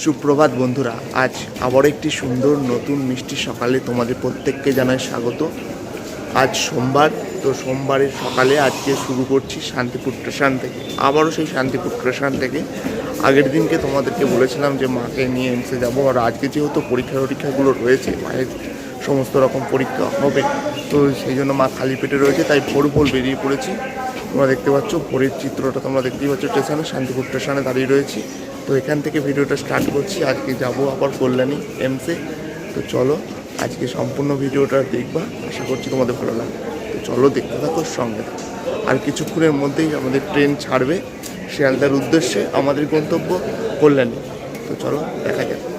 সুপ্রভাত বন্ধুরা, আজ আবার একটি সুন্দর নতুন মিষ্টি সকালে তোমাদের প্রত্যেককে জানাই স্বাগত। আজ সোমবার, তো সোমবারের সকালে আজকে শুরু করছি শান্তিপুর স্টেশন থেকে। আবারও সেই শান্তিপুর স্টেশন থেকে। আগের দিনকে তোমাদেরকে বলেছিলাম যে মাকে নিয়ে এসে যাব। আর আজকে যেহেতু পরীক্ষা টরীক্ষাগুলো রয়েছে, মায়ের সমস্ত রকম পরীক্ষা হবে, তো সেই জন্য মা খালি পেটে রয়েছে, তাই ভোর ভোর বেরিয়ে পড়েছি। তোমরা দেখতে পাচ্ছ, ভোরের চিত্রটা তোমরা দেখতেই পাচ্ছ, স্টেশনে, শান্তিপুর স্টেশনে দাঁড়িয়ে রয়েছি। তো এখান থেকে ভিডিওটা স্টার্ট করছি। আজকে যাব আবার কল্যাণী এমসে তো চলো, আজকে সম্পূর্ণ ভিডিওটা দেখবা। আশা করছি তোমাদের ভালো লাগবে। তো চলো দেখতে থাকো, সঙ্গে থাকো। আর কিছুক্ষণের মধ্যেই আমাদের ট্রেন ছাড়বে। শিয়ালদার উদ্দেশ্যে আমাদের গন্তব্য কল্যাণী। তো চলো, দেখা যাক।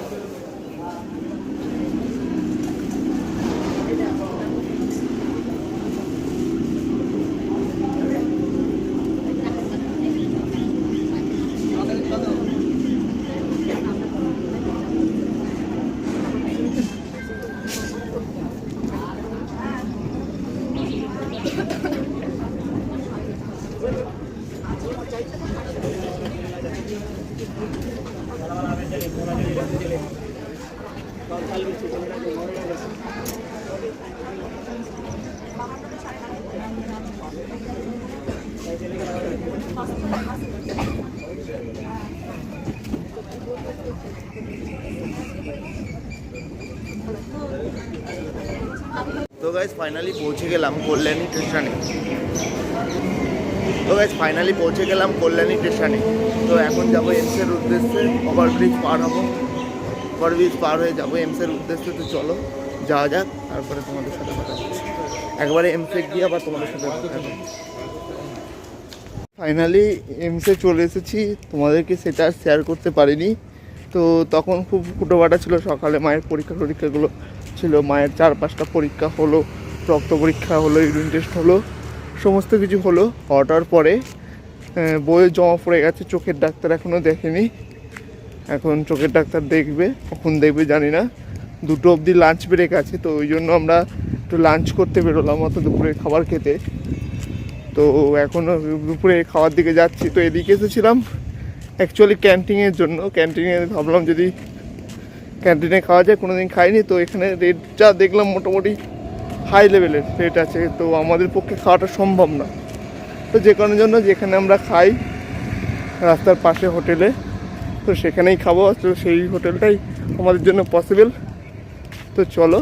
তো গাইজ ফাইনালি পৌঁছে গেলাম কল্যাণী স্টেশনে তো গাইজ ফাইনালি পৌঁছে গেলাম কল্যাণী স্টেশনে তো এখন যাব এমসের উদ্দেশ্যে। ওভারব্রিজ পার হব। ওভারব্রিজ পার হয়ে যাব এমসের উদ্দেশ্যে। তো চলো, যাওয়া যাক। তারপরে তোমাদের সাথে কথা একবারে এমসে গিয়ে আবার তোমাদের সাথে কথা ফাইনালি এমসে চলে এসেছি। তোমাদেরকে সেটা শেয়ার করতে পারিনি। তো তখন খুব ফুটোবাটা ছিল সকালে মায়ের পরীক্ষা টরীক্ষাগুলো ছিল। মায়ের চার পাঁচটা পরীক্ষা হলো, রক্ত পরীক্ষা হলো ইউরিন টেস্ট হলো, সমস্ত কিছু হলো। হওয়াটার পরে বইয়ে জমা পড়ে গেছে, চোখের ডাক্তার এখনও দেখেনি। এখন চোখের ডাক্তার দেখবে, কখন দেখবে জানি না। দুটো অবধি লাঞ্চ ব্রেক আছে, তো ওই জন্য আমরা একটু লাঞ্চ করতে বেরোলাম অত দুপুরে খাবার খেতে। তো এখন দুপুরে খাওয়ার দিকে যাচ্ছি, তো এদিকে এসেছিলাম অ্যাকচুয়ালি ক্যান্টিনের জন্য। ক্যান্টিনে ভাবলাম যদি ক্যান্টিনে খাওয়া যায় কোনো দিন খাইনি, তো এখানে রেটটা দেখলাম মোটামুটি হাই লেভেলের রেট আছে, তো আমাদের পক্ষে খাওয়াটা সম্ভব না। তো যে কোনো জন্য যেখানে আমরা খাই, রাস্তার পাশে হোটেলে, তো সেখানেই খাব, তো সেই হোটেলটাই আমাদের জন্য পসিবল তো চলো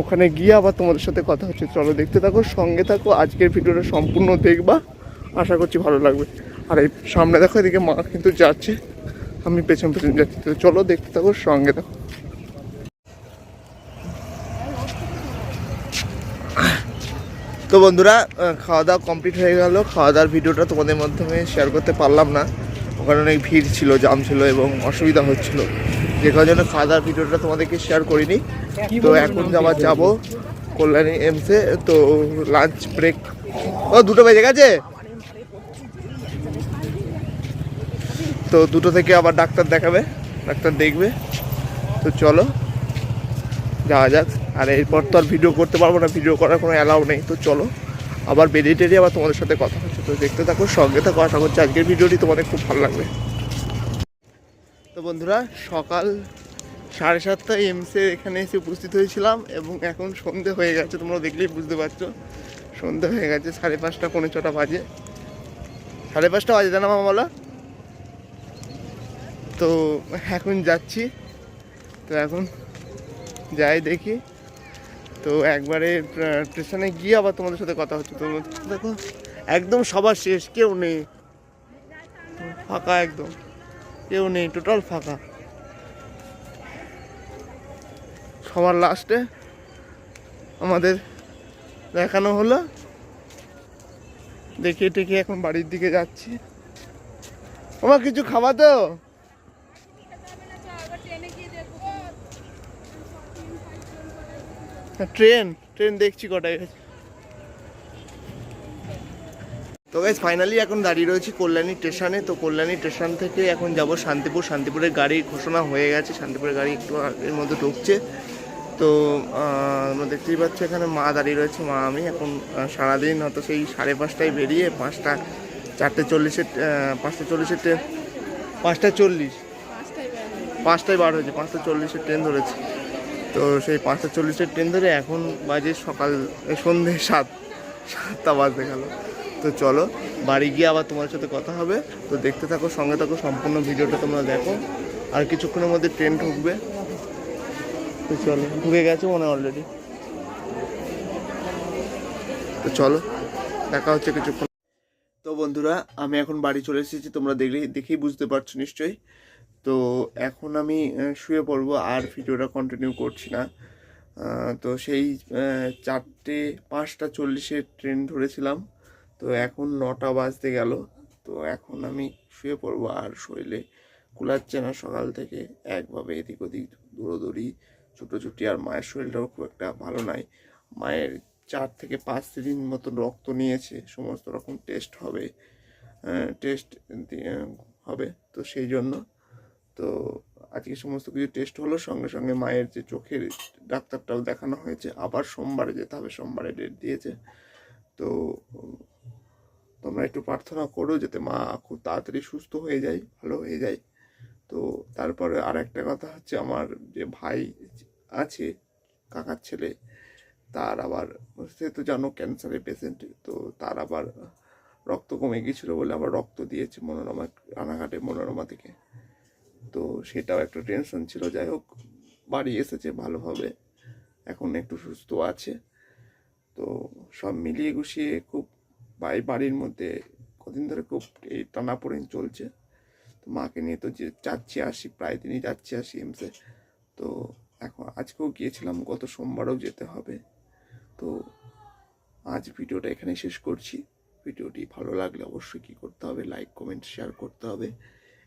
ওখানে গিয়ে আবার তোমাদের সাথে কথা হচ্ছে। চলো দেখতে থাকো, সঙ্গে থাকো, আজকের ভিডিওটা সম্পূর্ণ দেখবা। আশা করছি ভালো লাগবে। আর এই সামনে দেখো, এদিকে মা কিন্তু যাচ্ছে। আমি পেছন পেছন যাচ্ছি। তো চলো দেখতে থাকো, সঙ্গে থাকো। তো বন্ধুরা খাওয়া দাওয়া কমপ্লিট হয়ে গেল। খাওয়া দাওয়ার ভিডিওটা তোমাদের মাধ্যমে শেয়ার করতে পারলাম না। অনেক ভিড় ছিল, জাম ছিল এবং অসুবিধা হচ্ছিল। যে কারণে জন্য খাওয়া ভিডিওটা তোমাদেরকে শেয়ার করিনি। তো এখন আবার যাব কল্যাণী এমসে তো লাঞ্চ ব্রেক ও, দুটো বেজে গেছে? তো দুটো থেকে আবার ডাক্তার দেখাবে, ডাক্তার দেখবে। তো চলো, যাওয়া যাক। আর এরপর তো আর ভিডিও করতে পারব না ভিডিও করার কোনো অ্যালাউ নেই। তো চলো। আবার বেরিয়ে টেরিয়ে আবার তোমাদের সাথে কথা হচ্ছে। তো দেখতে থাকো, সঙ্গে থাকো। আশা করছি আজকের ভিডিওটি তোমাদের খুব ভালো লাগবে। তো বন্ধুরা, সকাল সাড়ে সাতটায় এমসে এখানে এসে উপস্থিত হয়েছিলাম এবং এখন সন্ধে হয়ে গেছে। তোমরা দেখলেই বুঝতে পারছ। সন্ধে হয়ে গেছে, সাড়ে পাঁচটা, পৌনে ছটা বাজে। সাড়ে পাঁচটা বাজে, জানা বলা? তো এখন যাচ্ছি। তো এখন যাই দেখি। তো একবারে স্টেশনে গিয়ে আবার তোমাদের সাথে কথা হচ্ছে। তো দেখো, একদম সবার শেষ, কেউ নেই। ফাঁকা একদম। কেউ নেই টোটাল ফাঁকা। সবার লাস্টে আমাদের দেখানো হলো। দেখিয়ে টেকে এখন বাড়ির দিকে যাচ্ছি। আমার কিছু খাওয়া তো? ট্রেন ট্রেন দেখছি কটায় তো গাইজ ফাইনালি এখন দাঁড়িয়ে রয়েছি কল্যাণী স্টেশনে তো কল্যাণী স্টেশন থেকে এখন যাব শান্তিপুর। শান্তিপুরের গাড়ি ঘোষণা হয়ে গেছে। শান্তিপুরের গাড়ি একটু এর মধ্যে ঢুকছে। তো আমরা দেখতেই পাচ্ছি এখানে মা দাঁড়িয়ে রয়েছে মা আমি। এখন সারাদিন হয়তো সেই সাড়ে পাঁচটায় বেরিয়ে পাঁচটা চারটে চল্লিশে পাঁচটা চল্লিশে ট্রেন পাঁচটা চল্লিশ। পাঁচটায় বার হয়েছে পাঁচটা চল্লিশের ট্রেন ধরেছি। তো সেই পাঁচটা চল্লিশের ট্রেন ধরে এখন বাজে সকাল সন্ধে সাত, সাতটা বাজতে গেল। তো চলো, বাড়ি গিয়ে আবার তোমার সাথে কথা হবে। তো দেখতে থাকো, সঙ্গে থাকো, সম্পূর্ণ ভিডিওটা তোমরা দেখো। আর কিছুক্ষণের মধ্যে ট্রেন ঢুকবে। তো চলো, ঢুকে গেছে মনে অলরেডি তো চলো, দেখা হচ্ছে কিছুক্ষণ। তো বন্ধুরা, আমি এখন বাড়ি চলে এসেছি, তোমরা দেখলেই, দেখেই বুঝতে পারছ নিশ্চয়ই। তো এখন আমি শুয়ে পড়ব আর ভিডিওটা কন্টিনিউ করছি না। তো সেই চারটে পাঁচটা চল্লিশে ট্রেন ধরেছিলাম। তো এখন নটা বাজতে গেল। তো এখন আমি শুয়ে পড়ব আর শরীরে কুলাচ্ছে না সকাল থেকে। একভাবে এদিক ওদিক দৌড়োদৌড়ি ছুটোছুটি আর মায়ের শরীরটাও খুব একটা ভালো নাই। মায়ের চার থেকে পাঁচ দিন মতো রক্ত নিয়েছে সমস্ত রকম টেস্ট হবে। টেস্ট হবে। তো সেই জন্য তো আজকে সমস্ত কিছু টেস্ট হলো, সঙ্গে সঙ্গে মায়ের যে চোখের ডাক্তারটাও দেখানো হয়েছে, আবার সোমবারে যেতে হবে, সোমবারে ডেট দিয়েছে। তো তোমরা একটু প্রার্থনা করো যাতে মা খুব তাড়াতাড়ি সুস্থ হয়ে যায়, ভালো হয়ে যায়। তো তারপরে আর একটা কথা হচ্ছে, আমার যে ভাই আছে, কাকার ছেলে, তার আবার, সে তো জানো ক্যান্সারের পেশেন্ট তো তার আবার রক্ত কমে গিয়েছিল বলে আবার রক্ত দিয়েছে মনোরমা রানাঘাটে মনোরমা থেকে। তো সেটাও একটা টেনশন ছিল। যাই হোক বাড়ি এসেছে ভালোভাবে। এখন একটু সুস্থ আছে। তো সব মিলিয়ে গুছিয়ে খুব বাই বাড়ির মধ্যে কদিন ধরে খুব এই টানাপোড়েন চলছে। তো মাকে নিয়ে তো যে যাচ্ছি আসি, প্রায় দিনই যাচ্ছি আসি এমসে। তো এখন আজকেও গিয়েছিলাম, গত সোমবারও যেতে হবে। তো আজ ভিডিওটা এখানে শেষ করছি। ভিডিওটি ভালো লাগলে অবশ্যই কী করতে হবে লাইক কমেন্ট শেয়ার করতে হবে।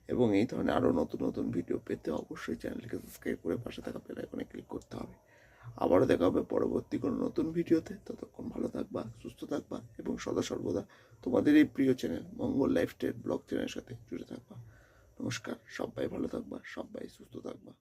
এবং এই ধরনের আরও নতুন নতুন ভিডিও পেতে অবশ্যই চ্যানেলকে সাবস্ক্রাইব করে পাশে থাকা বেল এখানে ক্লিক করতে হবে। আবারও দেখা হবে পরবর্তী কোনো নতুন ভিডিওতে ততক্ষণ ভালো থাকবা, সুস্থ থাকবা এবং সদা সর্বদা তোমাদের এই প্রিয় channel Mangal life lifestyle blog চ্যানেলের সাথে জুড়ে থাকবা। নমস্কার, সবাই ভালো থাকবা, সবাই সুস্থ থাকবা।